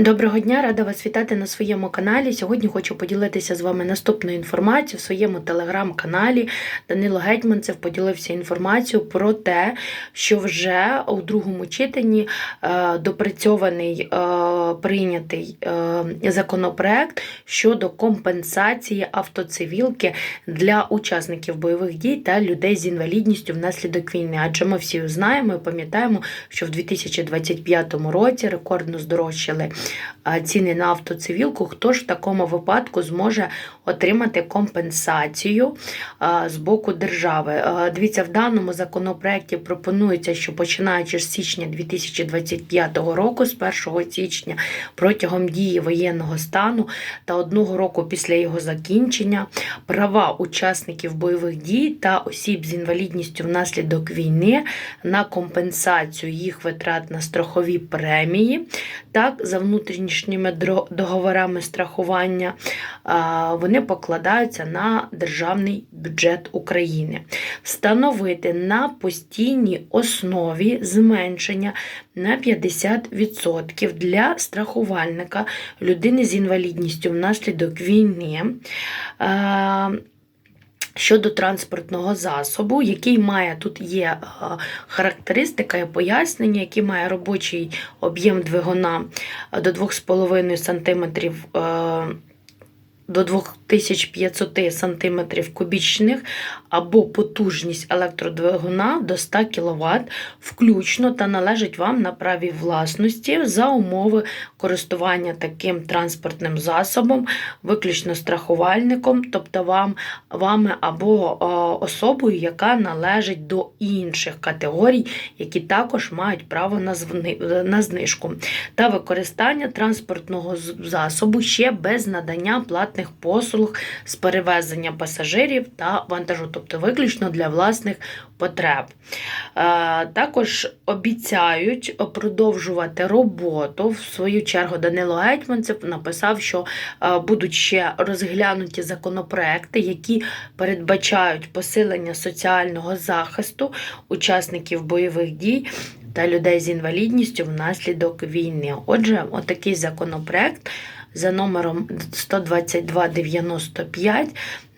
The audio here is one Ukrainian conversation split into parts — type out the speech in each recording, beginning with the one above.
Доброго дня, рада вас вітати на своєму каналі. Сьогодні хочу поділитися з вами наступною інформацією в своєму телеграм-каналі. Данило Гетьманцев поділився інформацією про те, що вже у другому читанні е, допрацьований е, прийнятий е, законопроект щодо компенсації автоцивілки для учасників бойових дій та людей з інвалідністю внаслідок війни. Адже ми всі знаємо і пам'ятаємо, що в 2025 році рекордно здорожчали ціни на автоцивілку, хто ж в такому випадку зможе отримати компенсацію з боку держави. Дивіться, в даному законопроекті пропонується, що починаючи з січня 2025 року, з 1 січня протягом дії воєнного стану та одного року після його закінчення, права учасників бойових дій та осіб з інвалідністю внаслідок війни на компенсацію їх витрат на страхові премії, так, за внутрішніми договорами страхування, вони покладаються на державний бюджет України. Встановити на постійній основі зменшення на 50% для страхувальника людини з інвалідністю внаслідок війни. Щодо транспортного засобу, який має тут є е, характеристика і пояснення, який має робочий об'єм двигуна е, до 2,5 см до 2500 см кубічних або потужність електродвигуна до 100 кВт, включно та належить вам на праві власності за умови користування таким транспортним засобом, виключно страхувальником, тобто вам, вами або особою, яка належить до інших категорій, які також мають право на знижку, та використання транспортного засобу ще без надання платних послуг з перевезення пасажирів та вантажу, тобто виключно для власних потреб. Е, Також обіцяють продовжувати роботу. В свою чергу Данило Гетьманцев написав, що е, будуть ще розглянуті законопроекти, які передбачають посилення соціального захисту учасників бойових дій. Та людей з інвалідністю внаслідок війни. Отже, отакий законопроект за номером 12295.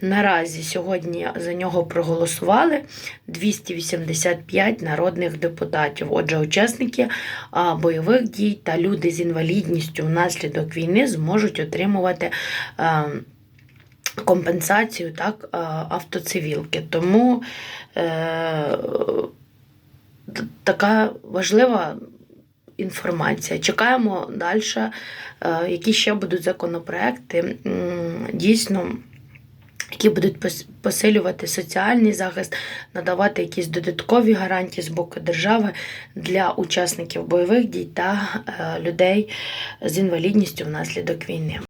Наразі сьогодні за нього проголосували 285 народних депутатів. Отже, учасники бойових дій та люди з інвалідністю внаслідок війни зможуть отримувати. Компенсацію так, автоцивілки. Тому е, така важлива інформація. Чекаємо далі, е, які ще будуть законопроекти. Дійсно. Які будуть пос- посилювати соціальний захист, надавати якісь додаткові гарантії з боку держави для учасників бойових дій та е, людей з інвалідністю внаслідок війни.